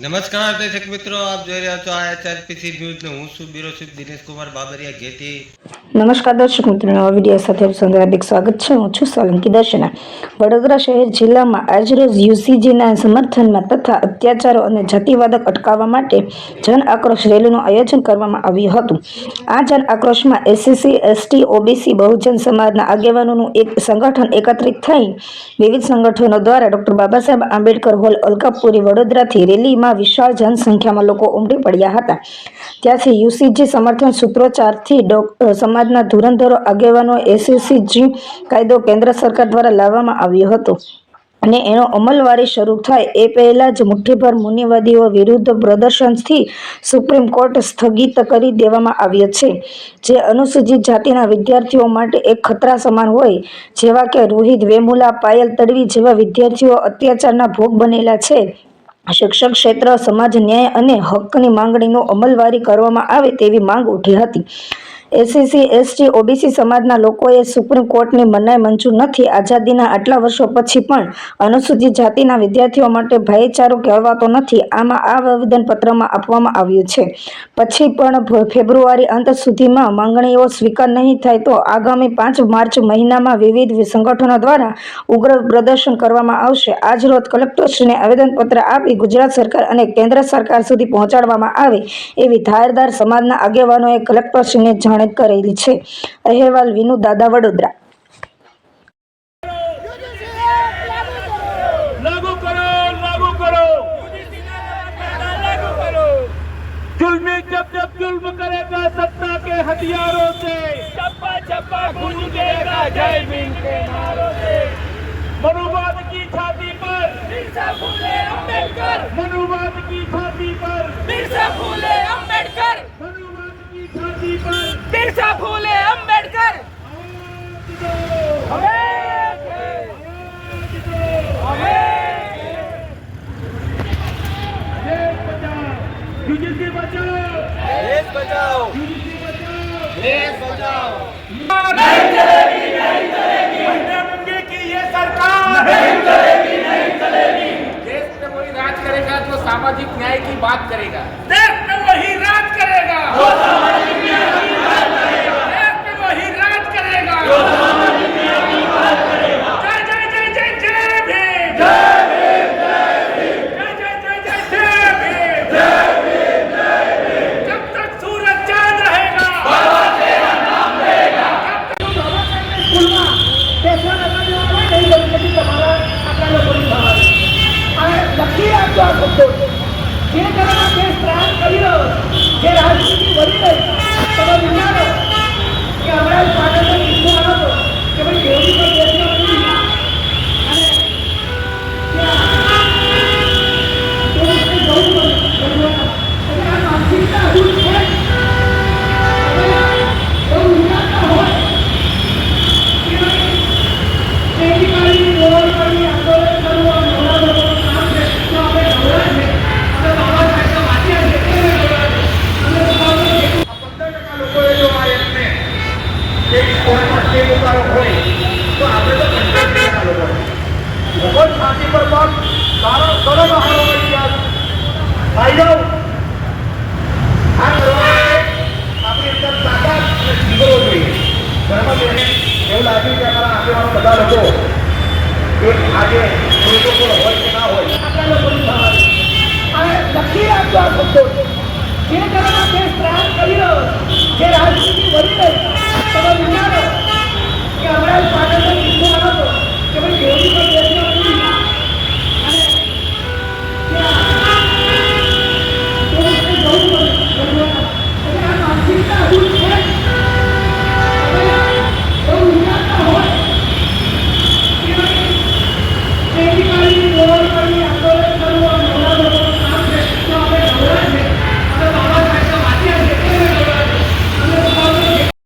નમસ્કાર, દર્શક મિત્રો, આપ જોઈ રહ્યા છો આ એચઆરપીસી ન્યૂઝ ને હું છું બ્યુરો ચીફ દિનેશ બાબરિયા ઘેટી. નમસ્કાર, દર્શક મિત્રો, નવા વીડિયો સાથે આપ હાર્દિક સ્વાગત છે. હું છું સોલંકી દર્શના. વડોદરા શહેર જિલ્લામાં આજરોજ યુસીજીના સમર્થનમાં તથા અત્યાચારો અને જાતિવાદક અટકાવવા માટે જન આક્રોશ રેલીનું આયોજન કરવામાં આવ્યું હતું. આ જન આક્રોશમાં એસસીસી એસટી, ઓબીસી, બહુજન સમાજના આગેવાનોનું એક સંગઠન એકત્રિત થઈ વિવિધ સંગઠનો દ્વારા ડોક્ટર બાબા સાહેબ આંબેડકર હોલ, અલકાપુરી, વડોદરાથી રેલીમાં વિશાળ જનસંખ્યામાં લોકો ઉમટી પડ્યા હતા. ત્યાંથી યુસીજી સમર્થન સૂત્રોચ્ચારથી સમાજના ધુરંધરો આગેવાનો એસયુસીજી કાયદો કેન્દ્ર સરકાર દ્વારા લાવવામાં આવ્યો હતો. અને એનો અમલવારી શરૂ થાય એ પહેલા જ મુઠ્ઠીભર મુનિવાદીઓ વિરુદ્ધ પ્રદર્શનથી સુપ્રીમ કોર્ટ સ્થગિત કરી દેવામાં આવ્યો છે. જે અનુસૂચિત જાતિના વિદ્યાર્થીઓ માટે એક ખતરા સમાન હોય, જેવા કે રોહિત વેમુલા, પાયલ તડવી જેવા વિદ્યાર્થીઓ અત્યાચારના ભોગ બનેલા છે. શિક્ષક ક્ષેત્ર સમાજ ન્યાય અને હકની માંગણીનો અમલવારી કરવામાં આવે તેવી માંગ ઉઠી હતી. એસસીસી એસટી, ઓબીસી સમાજના લોકોએ સુપ્રીમ કોર્ટની મનાઈ મંજૂર નથી. આઝાદીના આટલા વર્ષો પછી પણ અનુસૂચિત જાતિના વિદ્યાર્થીઓ માટે ભાઈચારો કહેવાતો નથી. આમાં આ આવેદનપત્રમાં આપવામાં આવ્યું છે. પછી પણ ફેબ્રુઆરી અંત સુધીમાં માંગણીઓ સ્વીકાર નહીં થાય તો આગામી પાંચ માર્ચ મહિનામાં વિવિધ સંગઠનો દ્વારા ઉગ્ર પ્રદર્શન કરવામાં આવશે. આજરોજ કલેક્ટરશ્રીને આવેદનપત્ર આપી ગુજરાત સરકાર અને કેન્દ્ર સરકાર સુધી પહોંચાડવામાં આવે એવી ધારદાર સમાજના આગેવાનોએ કલેક્ટરશ્રીને જાણ કરેલી છે અહેવાલ વિનુ દાદા વડોદરા लागू करो लागू करो लागू करो जुल्मी जब जब जुल्म करेगा सत्ता के हथियारों से चप्पा चप्पा गूंजेगा जय भीम के नारों से मनुवाद की छाती पर बिरसा फुले अंबेडकर मनुवाद की छाती पर बिरसा फुले अंबेडकर યુજીસી બચાવ દેશ બચાવ યુજીસી બચાવ દેશ બચાવ નહીં ચલેગી જે દેશ ત્રાસ કરી રહ્યો જે રાજનીતિ વધી રહી તમે વિચારો કે હમણાં ઘરમાં બધા લોકો એક આજે પ્રોટોકોલ હોય અને લખી રાખજો આ શબ્દો. જે ત્રાસ કરી રહ્યો જે રાજનીતિ વધી રહી તમે